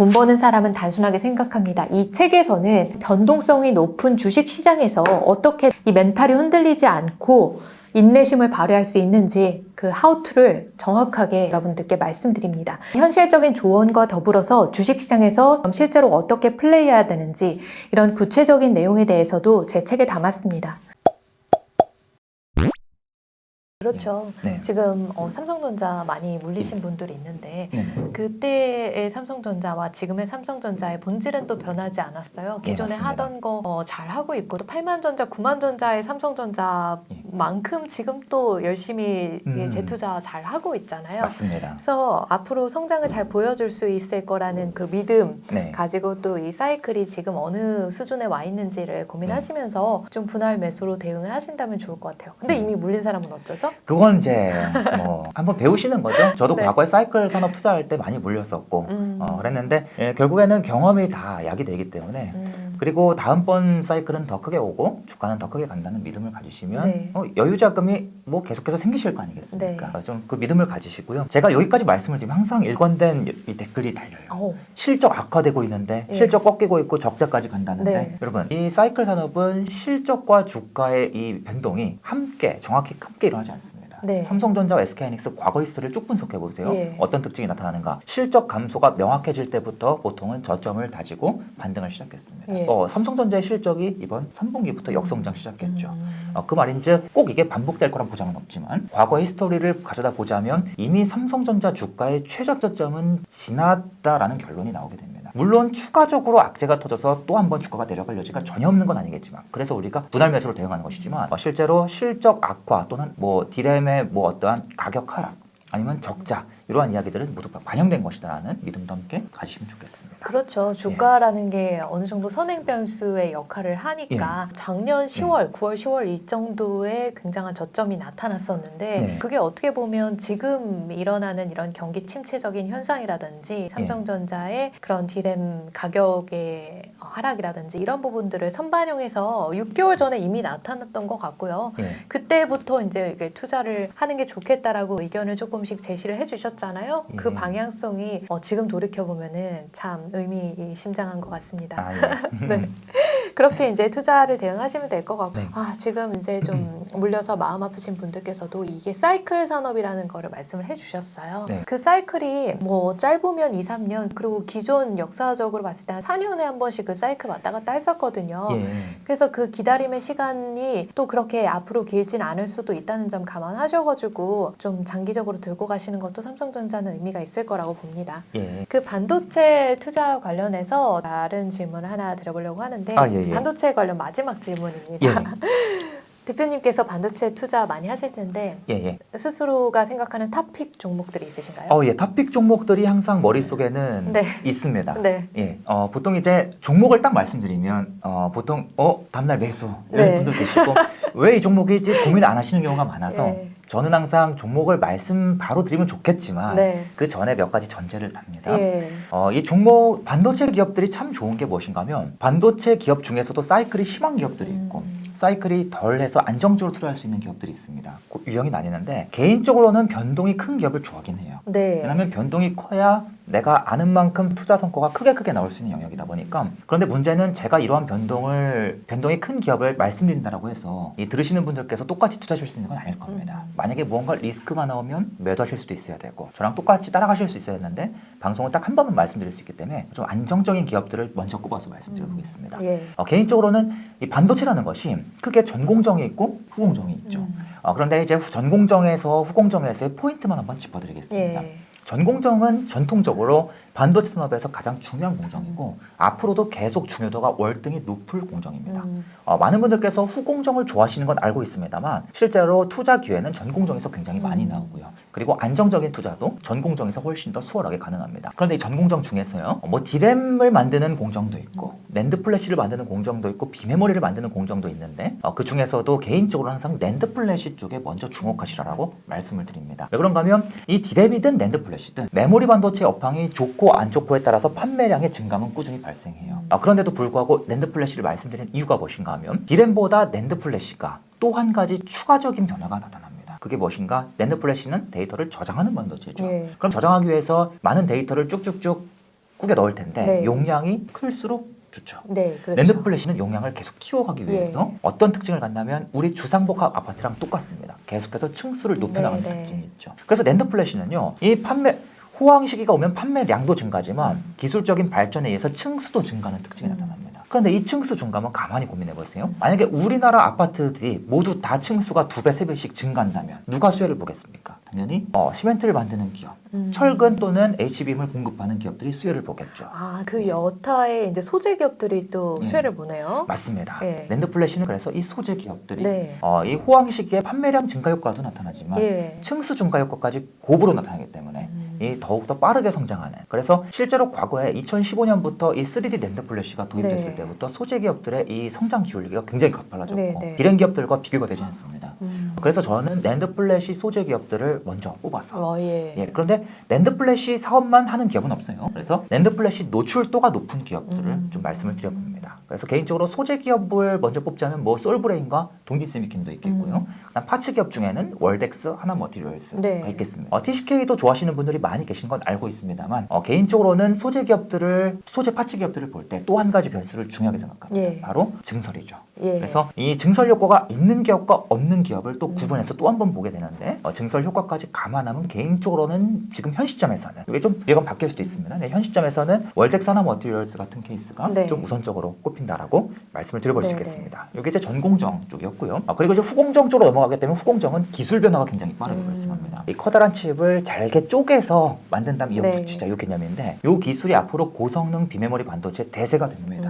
돈 버는 사람은 단순하게 생각합니다. 이 책에서는 변동성이 높은 주식 시장에서 어떻게 이 멘탈이 흔들리지 않고 인내심을 발휘할 수 있는지 그 하우투를 정확하게 여러분들께 말씀드립니다. 현실적인 조언과 더불어서 주식시장에서 실제로 어떻게 플레이해야 되는지 이런 구체적인 내용에 대해서도 제 책에 담았습니다. 그렇죠. 네. 지금 어, 삼성전자 많이 물리신 분들이 있는데 네. 그때의 삼성전자와 지금의 삼성전자의 본질은 또 변하지 않았어요. 예, 기존에 맞습니다. 하던 거 어, 잘 하고 있고 또 8만전자, 9만전자의 삼성전자만큼 지금 또 열심히 음. 재투자 잘 하고 있잖아요. 맞습니다. 그래서 앞으로 성장을 잘 보여줄 수 있을 거라는 그 믿음 네. 가지고 또 이 사이클이 지금 어느 수준에 와 있는지를 고민하시면서 좀 분할 매수로 대응을 하신다면 좋을 것 같아요. 근데 네. 이미 물린 사람은 어쩌죠? 그건 이제 뭐 한번 배우시는 거죠. 저도 네. 과거에 사이클 산업 투자할 때 많이 물렸었고 음. 어, 그랬는데 예, 결국에는 경험이 다 약이 되기 때문에 음. 그리고 다음번 사이클은 더 크게 오고 주가는 더 크게 간다는 믿음을 가지시면 네. 어, 여유 자금이 뭐 계속해서 생기실 거 아니겠습니까? 네. 좀그 믿음을 가지시고요. 제가 여기까지 말씀을 드리면 항상 일관된 이 댓글이 달려요. 어, 실적 악화되고 있는데 예. 실적 꺾이고 있고 적자까지 간다는데 네. 여러분 이 사이클 산업은 실적과 주가의 이 변동이 함께 정확히 함께 일어나지 않습니다. 네. 삼성전자와 SK하이닉스 과거 히스토리를 쭉 분석해 보세요. 예. 어떤 특징이 나타나는가? 실적 감소가 명확해질 때부터 보통은 저점을 다지고 반등을 시작했습니다. 예. 어, 삼성전자의 실적이 이번 3분기부터 역성장 시작했죠. 음. 어, 그 말인즉 꼭 이게 반복될 거란 보장은 없지만 과거 히스토리를 가져다 보자면 이미 삼성전자 주가의 최저 저점은 지났다라는 결론이 나오게 됩니다. 물론 추가적으로 악재가 터져서 또 한 번 주가가 내려갈 여지가 전혀 없는 건 아니겠지만 그래서 우리가 분할 매수로 대응하는 것이지만 어, 실제로 실적 악화 또는 뭐 디램의 뭐 어떠한 가격 하락 아니면 적자 이러한 이야기들은 모두 반영된 것이다라는 믿음도 함께 가지시면 좋겠습니다. 그렇죠. 주가라는 게 어느 정도 선행 변수의 역할을 하니까 예. 작년 10월, 9월, 10월 이 정도의 굉장한 저점이 나타났었는데 네. 그게 어떻게 보면 지금 일어나는 이런 경기 침체적인 현상이라든지 삼성전자의 그런 디램 가격의 하락이라든지 이런 부분들을 선반영해서 6개월 전에 이미 나타났던 것 같고요. 예. 그때부터 이제 투자를 하는 게 좋겠다라고 의견을 조금씩 제시를 해주셨 잖아요. 그 예. 방향성이 어, 지금 돌이켜 보면은 참 의미심장한 것 같습니다. 아, 예. 네. 그렇게 이제 투자를 대응하시면 될 것 같고, 네. 아 지금 이제 좀 물려서 마음 아프신 분들께서도 이게 사이클 산업이라는 거를 말씀을 해주셨어요. 네. 그 사이클이 뭐 짧으면 2, 3년 그리고 기존 역사적으로 봤을 때 한 4년에 한 번씩 그 사이클 왔다 갔다 했었거든요. 예. 그래서 그 기다림의 시간이 또 그렇게 앞으로 길진 않을 수도 있다는 점 감안하셔가지고 좀 장기적으로 들고 가시는 것도 삼성전자는 의미가 있을 거라고 봅니다. 예. 그 반도체 투자 관련해서 다른 질문을 하나 드려보려고 하는데 아, 예, 예. 반도체 관련 마지막 질문입니다. 예. 대표님께서 반도체 투자 많이 하실 텐데 예. 예. 스스로가 생각하는 탑픽 종목들이 있으신가요? 어, 예. 탑픽 종목들이 항상 머릿속에는 네. 있습니다. 네. 예, 어, 보통 이제 종목을 딱 말씀드리면 어, 보통 어 다음날 매수 이런 네. 분들 계시고 왜 이 종목이지 고민 안 하시는 경우가 많아서 네. 저는 항상 종목을 말씀 바로 드리면 좋겠지만 네. 그 전에 몇 가지 전제를 답니다. 예. 어, 이 종목 반도체 기업들이 참 좋은 게 무엇인가면 반도체 기업 중에서도 사이클이 심한 기업들이 있고 음. 사이클이 덜해서 안정적으로 투자할 수 있는 기업들이 있습니다. 그 유형이 나뉘는데 개인적으로는 변동이 큰 기업을 좋아하긴 해요. 네. 왜냐하면 변동이 커야 내가 아는 만큼 투자 성과가 크게 크게 나올 수 있는 영역이다 보니까 그런데 문제는 제가 이러한 변동을 변동이 큰 기업을 말씀드린다라고 해서 이 들으시는 분들께서 똑같이 투자하실 수 있는 건 아닐 겁니다. 음. 만약에 무언가 리스크가 나오면 매도하실 수도 있어야 되고 저랑 똑같이 따라가실 수 있어야 했는데 방송을 딱 한 번만 말씀드릴 수 있기 때문에 좀 안정적인 기업들을 먼저 꼽아서 말씀드려보겠습니다. 예. 어, 개인적으로는 이 반도체라는 것이 크게 전공정이 있고 후공정이 있죠. 음. 어, 그런데 이제 후- 전공정에서 후공정에서의 포인트만 한번 짚어드리겠습니다. 예. 전공정은 전통적으로 반도체 산업에서 가장 중요한 공정이고 앞으로도 계속 중요도가 월등히 높을 공정입니다. 음. 어, 많은 분들께서 후공정을 좋아하시는 건 알고 있습니다만 실제로 투자 기회는 전공정에서 굉장히 많이 음. 나오고요. 그리고 안정적인 투자도 전공정에서 훨씬 더 수월하게 가능합니다. 그런데 이 전공정 중에서요, 어, 뭐 디램을 만드는 공정도 있고 낸드 플래시를 만드는 공정도 있고 비메모리를 만드는 공정도 있는데 어, 그 중에서도 개인적으로 항상 낸드 플래시 쪽에 먼저 주목하시라고 말씀을 드립니다. 왜 그런가 하면 이 디램이든 낸드 플래시든 메모리 반도체 업황이 좋고 안 좋고에 따라서 판매량의 증감은 꾸준히 발생해요. 아, 그런데도 불구하고 낸드 플래시를 말씀드린 이유가 무엇인가 하면 디램보다 낸드 플래시가 또 한 가지 추가적인 변화가 나타납니다. 그게 무엇인가? 낸드 플래시는 데이터를 저장하는 반도체죠. 예. 그럼 저장하기 위해서 많은 데이터를 쭉쭉쭉 꾸겨 넣을 텐데 네. 용량이 클수록 좋죠. 네, 그렇죠. 랜드 플래시는 용량을 계속 키워가기 예. 위해서 어떤 특징을 갖냐면 우리 주상복합 아파트랑 똑같습니다. 계속해서 층수를 높여나가는 네, 네. 특징이 있죠. 그래서 랜드 플래시는요, 이 판매 호황 시기가 오면 판매량도 증가지만 기술적인 발전에 의해서 층수도 증가하는 특징이 음. 나타납니다. 그런데 이 층수 증가만 가만히 고민해 보세요. 만약에 우리나라 아파트들이 모두 다 층수가 두 배, 세 배씩 증가한다면 누가 수혜를 보겠습니까? 당연히 어, 시멘트를 만드는 기업, 음. 철근 또는 H빔을 공급하는 기업들이 수혜를 보겠죠. 아, 그 여타의 이제 소재 기업들이 또 음. 수혜를 보네요. 맞습니다. 예. 랜드 플래시는 그래서 이 소재 기업들이 네. 어, 이 호황 시기에 판매량 증가 효과도 나타나지만 예. 층수 증가 효과까지 고부로 나타나기 때문에 음. 이 더욱더 빠르게 성장하는 그래서 실제로 과거에 2015년부터 이 3D 랜드 플래시가 도입됐을 네. 때부터 소재 기업들의 이 성장 기울기가 굉장히 가팔라졌고 네, 네. 기랭 기업들과 비교가 되지 않습니다. 음. 그래서 저는 랜드 플래시 소재 기업들을 먼저 뽑아서 어, 예. 예, 그런데 랜드 플래시 사업만 하는 기업은 없어요. 그래서 랜드 플래시 노출도가 높은 기업들을 음. 좀 말씀을 드려봅니다. 그래서 개인적으로 소재 기업을 먼저 뽑자면 뭐 솔브레인과 동기스미킨도 있겠고요. 음. 파츠 기업 중에는 월덱스, 하나 머티리얼스가 네. 있겠습니다. 어, TCK도 좋아하시는 분들이 많이 계신 건 알고 있습니다만 어, 개인적으로는 소재 기업들을 소재 파츠 기업들을 볼 때 또 한 가지 변수를 중요하게 생각합니다. 예. 바로 증설이죠. 예. 그래서 이 증설 효과가 있는 기업과 없는 기업을 또 음. 구분해서 또 한 번 보게 되는데 어, 증설 효과까지 감안하면 개인적으로는 지금 현 시점에서는 이게 좀 예감 바뀔 수도 있습니다. 네, 현 시점에서는 월덱사나 머티리얼스 같은 케이스가 네. 좀 우선적으로 꼽힌다라고 말씀을 드려볼 수 네, 있겠습니다. 이게 이제 전공정 쪽이었고요. 아, 그리고 이제 후공정 쪽으로 넘어가게 되면 후공정은 기술 변화가 굉장히 빠르게 음. 발생합니다. 이 커다란 칩을 잘게 쪼개서 만든다면 이 네. 진짜 이 개념인데 이 기술이 앞으로 고성능 비메모리 반도체 대세가 됩니다. 음.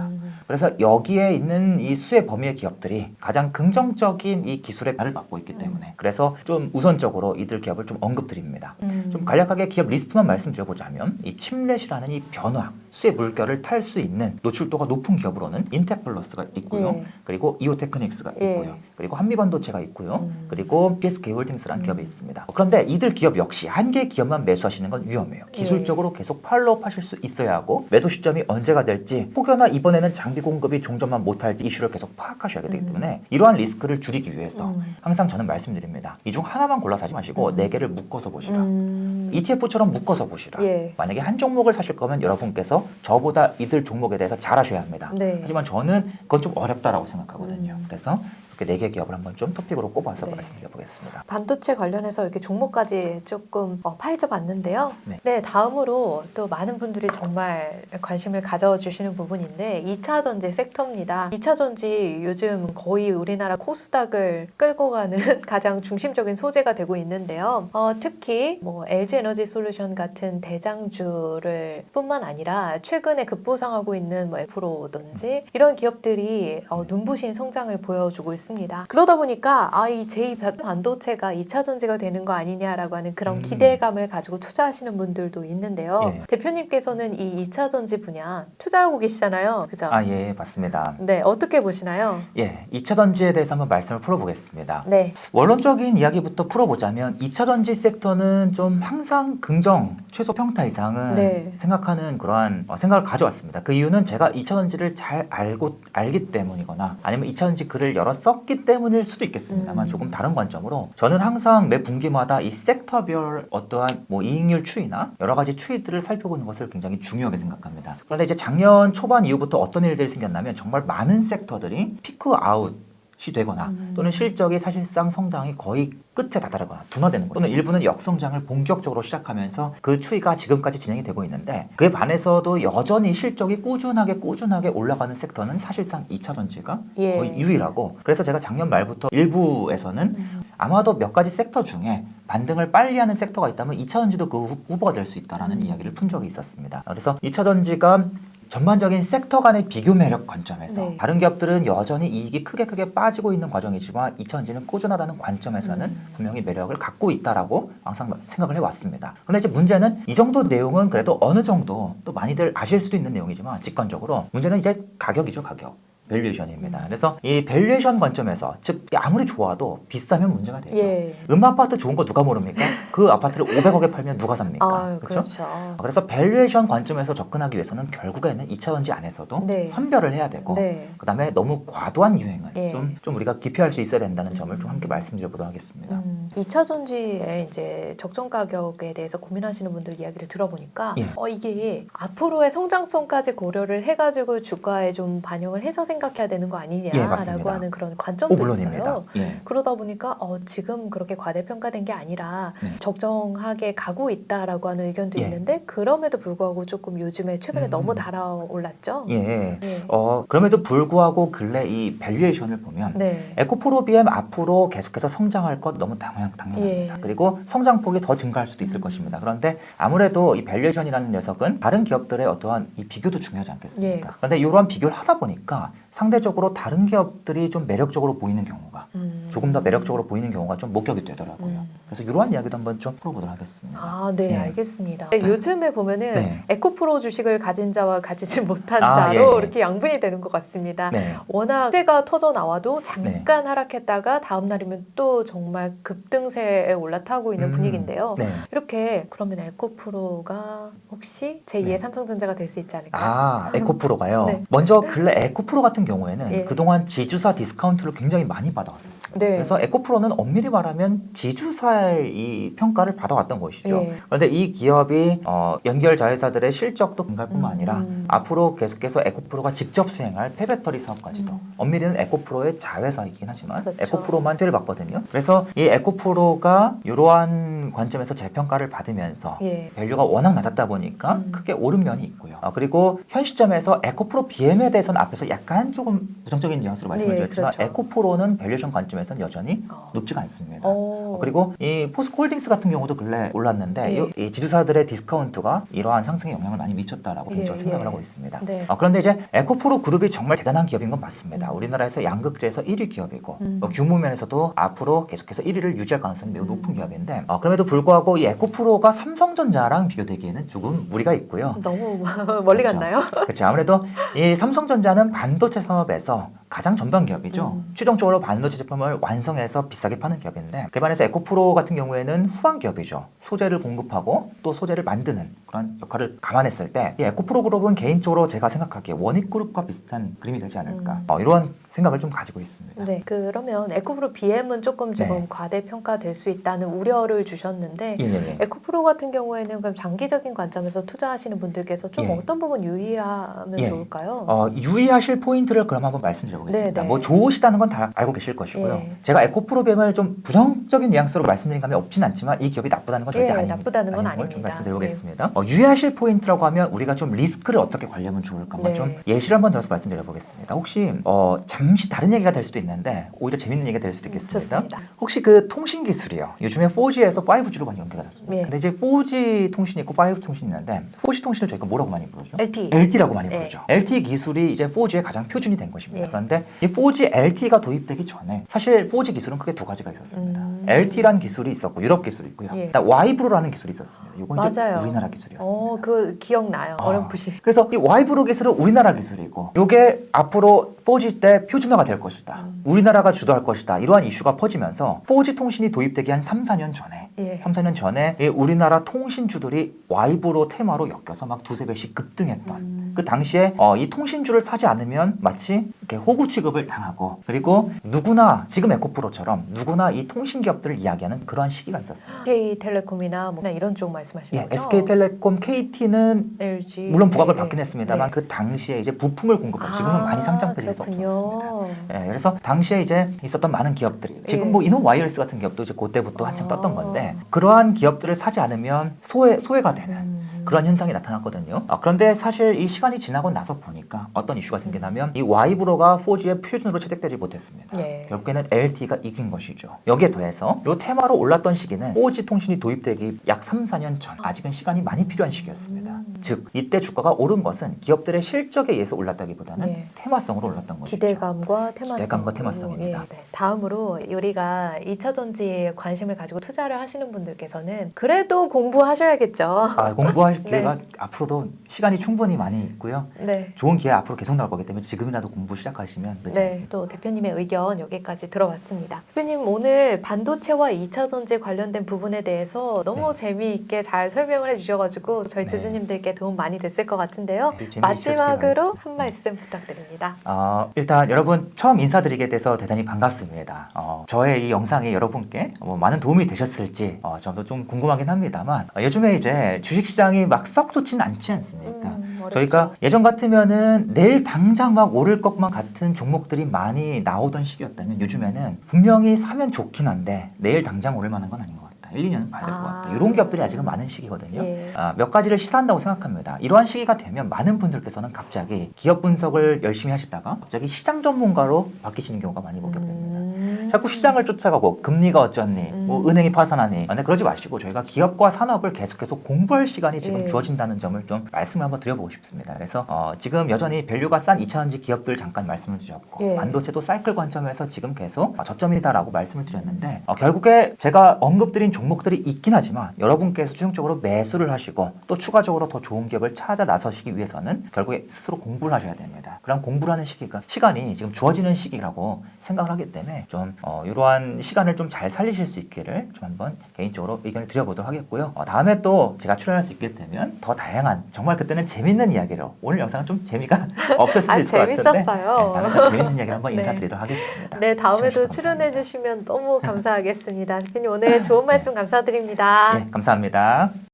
그래서 여기에 있는 이 수혜 범위의 기업들이 가장 긍정적인 이 기술의 발을 맡고 있기 때문에 그래서 좀 우선적으로 이들 기업을 좀 언급드립니다. 음. 좀 간략하게 기업 리스트만 말씀드려보자면 이 칩렛이라는 이 변화, 수의 물결을 탈 수 있는 노출도가 높은 기업으로는 인텍플러스가 있고요. 예. 그리고 이오테크닉스가 예. 있고요. 그리고 한미반도체가 있고요. 음. 그리고 PSK 홀딩스라는 음. 기업이 있습니다. 그런데 이들 기업 역시 한 개의 기업만 매수하시는 건 위험해요. 예. 기술적으로 계속 팔로업 하실 수 있어야 하고 매도 시점이 언제가 될지 혹여나 이번에는 장비 공급이 종전만 못할지 이슈를 계속 파악하셔야 되기 음. 때문에 이러한 리스크를 줄이기 위해서 음. 항상 저는 말씀드립니다. 이 중 하나만 골라서 하지 마시고 음. 네 개를 묶어서 보시라. 음. ETF처럼 묶어서 보시라. 예. 만약에 한 종목을 사실 거면 여러분께서 저보다 이들 종목에 대해서 잘 하셔야 합니다. 네. 하지만 저는 그건 좀 어렵다라고 생각하거든요. 음. 그래서 이렇게 네개 기업을 한번 좀 토픽으로 꼽아서 네. 말씀드려 보겠습니다. 반도체 관련해서 이렇게 종목까지 조금 어, 파헤쳐 봤는데요. 네. 다음으로 또 많은 분들이 정말 관심을 가져주시는 부분인데 2차 전지 섹터입니다. 2차 전지 요즘 거의 우리나라 코스닥을 끌고 가는 가장 중심적인 소재가 되고 있는데요. 어, 특히 뭐 LG 에너지 솔루션 같은 대장주를 뿐만 아니라 최근에 급부상하고 있는 뭐 애프로든지 이런 기업들이 어, 눈부신 성장을 보여주고 있습니다. 그러다 보니까 아, 이 제2 반도체가 2차 전지가 되는 거 아니냐라고 하는 그런 음. 기대감을 가지고 투자하시는 분들도 있는데요. 예. 대표님께서는 이 2차 전지 분야 투자하고 계시잖아요. 그죠? 아, 예, 맞습니다. 네, 어떻게 보시나요? 예, 2차 전지에 대해서 한번 말씀을 풀어보겠습니다. 네. 원론적인 이야기부터 풀어보자면 2차 전지 섹터는 좀 항상 긍정, 최소 평타 이상은 네. 생각하는 그러한 어, 생각을 가져왔습니다. 그 이유는 제가 2차 전지를 잘 알고 알기 때문이거나 아니면 2차 전지 글을 여러 썼기 때문일 수도 있겠습니다만 음. 조금 다른 관점으로 저는 항상 매 분기마다 이 섹터별 어떠한 뭐 이익률 추이나 여러 가지 추이들을 살펴보는 것을 굉장히 중요하게 생각합니다. 그런데 이제 작년 초반 이후부터 어떤 일들이 생겼냐면 정말 많은 섹터들이 피크 아웃 이 되거나 음. 또는 실적이 사실상 성장이 거의 끝에 다다르거나 둔화되는 거 또는 일부는 역성장을 본격적으로 시작하면서 그 추이가 지금까지 진행이 되고 있는데 그에 반해서도 여전히 실적이 꾸준하게 꾸준하게 올라가는 섹터는 사실상 2차 전지가 예. 거의 유일하고 그래서 제가 작년 말부터 일부에서는 음. 아마도 몇 가지 섹터 중에 반등을 빨리 하는 섹터가 있다면 2차 전지도 그 후- 후보가 될 수 있다라는 음. 이야기를 푼 적이 있었습니다. 그래서 2차 전지가 전반적인 섹터 간의 비교 매력 관점에서 네. 다른 기업들은 여전히 이익이 크게 크게 빠지고 있는 과정이지만 2차 전지는 꾸준하다는 관점에서는 음. 분명히 매력을 갖고 있다라고 항상 생각을 해왔습니다. 그런데 이제 문제는 이 정도 내용은 그래도 어느 정도 또 많이들 아실 수도 있는 내용이지만 직관적으로 문제는 이제 가격이죠 가격. 밸류에이션입니다. 그래서 이 밸류에이션 관점에서 즉 아무리 좋아도 비싸면 문제가 되죠. 예. 음 아파트 좋은 거 누가 모릅니까? 그 아파트를 500억에 팔면 누가 삽니까? 아, 그렇죠? 그렇죠. 그래서 밸류에이션 관점에서 접근하기 위해서는 결국에는 2차 전지 안에서도 네. 선별을 해야 되고 네. 그다음에 너무 과도한 유행을 예. 좀, 좀 우리가 기피할 수 있어야 된다는 점을 좀 함께 음. 말씀드려보도록 하겠습니다. 음, 2차 전지의 이제 적정 가격에 대해서 고민하시는 분들 이야기를 들어보니까 예. 어 이게 앞으로의 성장성까지 고려를 해가지고 주가에 좀 반영을 해서 생각 해야 되는 거 예, 아니냐라고 맞습니다. 하는 그런 오, 관점도 물론입니다. 있어요. 예. 그러다 보니까 어, 지금 그렇게 과대평가된 게 아니라 네. 적정하게 가고 있다라고 하는 의견도 예. 있는데 그럼에도 불구하고 조금 요즘에 최근에 음. 너무 달아올랐죠. 예. 네. 어, 그럼에도 불구하고 근래 이 밸류에이션을 보면 네. 에코프로 BM 앞으로 계속해서 성장할 것 너무 당연, 당연합니다. 예. 그리고 성장폭이 더 증가할 수도 있을 음. 것입니다. 그런데 아무래도 이 밸류에이션이라는 녀석은 다른 기업들의 어떠한 이 비교도 중요하지 않겠습니까? 예. 그런데 이러한 비교를 하다 보니까 상대적으로 다른 기업들이 좀 매력적으로 보이는 경우가 음. 조금 더 매력적으로 보이는 경우가 좀 목격이 되더라고요. 음. 그래서 이러한 이야기도 한번 좀 풀어보도록 하겠습니다. 아, 네, 예. 알겠습니다. 네, 요즘에 보면은 네. 에코프로 주식을 가진 자와 가지지 못한 아, 자로 예, 예. 이렇게 양분이 되는 것 같습니다. 네. 워낙 시세가 터져 나와도 잠깐 하락했다가 다음 날이면 또 정말 급등세에 올라타고 있는 음, 분위기인데요. 네. 이렇게 그러면 에코프로가 혹시 제2의 네. 삼성전자가 될 수 있지 않을까요? 아, 에코프로가요. 네. 먼저 근래 에코프로 같은 경우에는 예. 그동안 지주사 디스카운트를 굉장히 많이 받아왔었어요. 네. 그래서 에코프로는 엄밀히 말하면 지주사의 이 평가를 받아왔던 것이죠. 예. 그런데 이 기업이 어, 연결 자회사들의 실적도 증가할 뿐만 음. 아니라 앞으로 계속해서 에코프로가 직접 수행할 폐배터리 사업까지도 음. 엄밀히는 에코프로의 자회사이긴 하지만 그렇죠. 에코프로만 를 받거든요. 그래서 이 에코프로가 이러한 관점에서 재평가를 받으면서 예. 밸류가 워낙 낮았다 보니까 음. 크게 오른 면이 있고요. 아, 그리고 현 시점에서 에코프로 BM에 대해서는 앞에서 약간 조금 부정적인 뉘앙스로 말씀을 네, 드렸지만 그렇죠. 에코프로는 밸류에이션 관점에서는 여전히 어. 높지가 않습니다. 어. 그리고 이 포스코홀딩스 같은 경우도 근래 올랐는데 예. 이, 이 지주사들의 디스카운트가 이러한 상승에 영향을 많이 미쳤다라고 예, 개인적으로 생각을 예. 하고 있습니다. 네. 아, 그런데 이제 에코프로 그룹이 정말 대단한 기업인 건 맞습니다. 음. 우리나라에서 양극재에서 1위 기업이고 음. 어, 규모 면에서도 앞으로 계속해서 1위를 유지할 가능성이 매우 높은 음. 기업인데 어, 그럼에도 불구하고 이 에코프로가 삼성전자랑 비교되기에는 조금 무리가 있고요. 너무 멀리 그렇죠. 갔나요? 그렇죠. 아무래도 이 삼성전자는 반도체 산업에서 가장 전방 기업이죠. 음. 최종적으로 반도체 제품을 완성해서 비싸게 파는 기업인데 반해서 에코프로 같은 경우에는 후방 기업이죠. 소재를 공급하고 또 소재를 만드는 그런 역할을 감안했을 때 이 에코프로 그룹은 개인적으로 제가 생각하기에 원익 그룹과 비슷한 그림이 되지 않을까 음. 어, 이런 생각을 좀 가지고 있습니다. 네. 그러면 에코프로 BM은 조금 지금 네. 과대평가될 수 있다는 우려를 주셨는데 예, 예, 예. 에코프로 같은 경우에는 그럼 장기적인 관점에서 투자하시는 분들께서 좀 예. 어떤 부분 유의하면 예. 좋을까요? 어, 유의하실 포인트를 그럼 한번 말씀드려 보겠습니다. 네, 네. 뭐 좋으시다는 건 다 알고 계실 것이고요. 예. 제가 에코프로 BM을 좀 부정적인 뉘앙스로 말씀드린 감이 없진 않지만 이 기업이 나쁘다는 건 절대 예, 아닙니다. 나쁘다는 건 아닌 걸좀 아닙니다. 예. 말씀드려보겠습니다. 어, 유의하실 포인트라고 하면 우리가 좀 리스크를 어떻게 관리하면 좋을까 한번 네. 좀 예시를 한번 들어서 말씀드려보겠습니다. 혹시 어, 잠시 다른 얘기가 될 수도 있는데 오히려 재밌는 얘기가 될 수도 있겠습니다. 음. 혹시 그 통신 기술이요. 요즘에 4G에서 5G로 많이 연계가 됐습니다. 예. 근데 이제 4G 통신이 있고 5G 통신이 있는데 4G 통신을 저희가 뭐라고 많이 부르죠? LTE. LTE라고 많이 예. 부르죠. LTE 기술이 이제 4G의 가장 표준이 된 것입니다. 예. 그런데 이 4G LTE가 도입되기 전에 사실 4G 기술은 크게 두 가지가 있었습니다. 음. LTE라는 기술이 있었고 유럽 기술이 있고요. 예. 와이브로라는 기술이 있었습니다. 이건 이제 맞아요. 우리나라 기술이었습니다. 어, 그 기억나요. 아. 어렴풋이. 그래서 이 와이브로 기술은 우리나라 기술이고 이게 앞으로 4G 때 표준화가 될 것이다. 음. 우리나라가 주도할 것이다. 이러한 이슈가 퍼지면서 4G 통신이 도입되기 한 3, 4년 전에 예. 3, 4년 전에 이 우리나라 통신주들이 와이브로 테마로 엮여서 막 두세 배씩 급등했던 음. 그 당시에 어, 이 통신주를 사지 않으면 마치 이렇게 호구 취급을 당하고 그리고 누구나 지금 에코프로처럼 누구나 이 통신 기업들을 이야기하는 그러한 시기가 있었어요. SK텔레콤이나 뭐 이런 쪽 말씀하시는 예, 거죠? SK텔레콤, KT는 LG. 물론 부각을 네, 받긴 네. 했습니다만 네. 그 당시에 이제 부품을 공급하고 지금은 아, 많이 상장되어서 없었습니다. 예, 그래서 당시에 이제 있었던 많은 기업들이 지금 예. 뭐 이노 와이어리스 같은 기업도 이제 그때부터 한참 아. 떴던 건데 그러한 기업들을 사지 않으면 소외 소외가 되는 음. 그런 현상이 나타났거든요. 아, 그런데 사실 이 시간이 지나고 나서 보니까 어떤 이슈가 생기냐면 이 와이브로가 4G의 표준으로 채택되지 못했습니다. 예. 결국에는 LTE가 이긴 것이죠. 여기에 더해서 이 테마로 올랐던 시기는 4G 통신이 도입되기 약 3, 4년 전 아직은 시간이 많이 필요한 시기였습니다. 음. 즉 이때 주가가 오른 것은 기업들의 실적에 의해서 올랐다기보다는 예. 테마성으로 올랐던 것이죠. 기대감과 테마성. 기대감과 테마성입니다. 예, 네. 다음으로 우리가 2차 전지에 관심을 가지고 투자를 하시는 분들께서는 그래도 공부하셔야겠죠. 아, 공부하셔야 공부하실 기회가 앞으로도 시간이 충분히 많이 있고요. 네. 좋은 기회 앞으로 계속 나올 거기 때문에 지금이라도 공부 시작하시면 늦지 네, 않습니다. 또 대표님의 의견 여기까지 들어봤습니다. 대표님 오늘 반도체와 2차 전지 관련된 부분에 대해서 너무 재미있게 잘 설명을 해주셔가지고 저희 네. 주주님들께 도움 많이 됐을 것 같은데요. 네, 마지막으로. 한 말씀 부탁드립니다. 어, 일단 여러분 처음 인사드리게 돼서 대단히 반갑습니다. 어, 저의 이 영상이 여러분께 뭐 많은 도움이 되셨을지 어, 저도 좀 궁금하긴 합니다만 어, 요즘에 이제 주식시장이 막 썩 좋지는 않지 않습니까? 음. 저희가 예전 같으면은 내일 당장 막 오를 것만 같은 종목들이 많이 나오던 시기였다면 요즘에는 분명히 사면 좋긴 한데 내일 당장 오를 만한 건 아닌 것 같다. 1, 2년 봐야 될것 아. 같다. 이런 기업들이 아직은 많은 시기거든요. 예. 아, 몇 가지를 시사한다고 생각합니다. 이러한 시기가 되면 많은 분들께서는 갑자기 기업 분석을 열심히 하시다가 갑자기 시장 전문가로 바뀌시는 경우가 많이 목격됩니다. 음. 자꾸 시장을 쫓아가고 금리가 어쩌니, 음. 뭐 은행이 파산하니. 근데 그러지 마시고 저희가 기업과 산업을 계속해서 공부할 시간이 지금 예. 주어진다는 점을 좀 말씀을 한번 드려보고 싶습니다. 그래서 어, 지금 여전히 밸류가 싼 2차전지 기업들 잠깐 말씀을 드렸고 예. 반도체도 사이클 관점에서 지금 계속 어, 저점이다라고 말씀을 드렸는데 어, 결국에 제가 언급드린 종목들이 있긴 하지만 여러분께서 최종적으로 매수를 하시고 또 추가적으로 더 좋은 기업을 찾아 나서시기 위해서는 결국에 스스로 공부를 하셔야 됩니다. 그럼 공부를 하는 시기가 시간이 지금 주어지는 시기라고 생각을 하기 때문에 좀 어, 이러한 시간을 좀 잘 살리실 수 있기를 좀 한번 개인적으로 의견을 드려보도록 하겠고요. 어, 다음에 또 제가 출연할 수 있게 되면 더 다양한 정말 그때는 재밌는 이야기로 오늘 영상은 좀 재미가 없을 수도 아, 있을 것 같은데 재밌었어요. 네, 다음에 더 재밌는 이야기 한번 네. 인사드리도록 하겠습니다. 네, 다음에도 출연해. 주시면 너무 감사하겠습니다. 대표님 오늘 좋은 말씀 감사드립니다. 네, 감사합니다.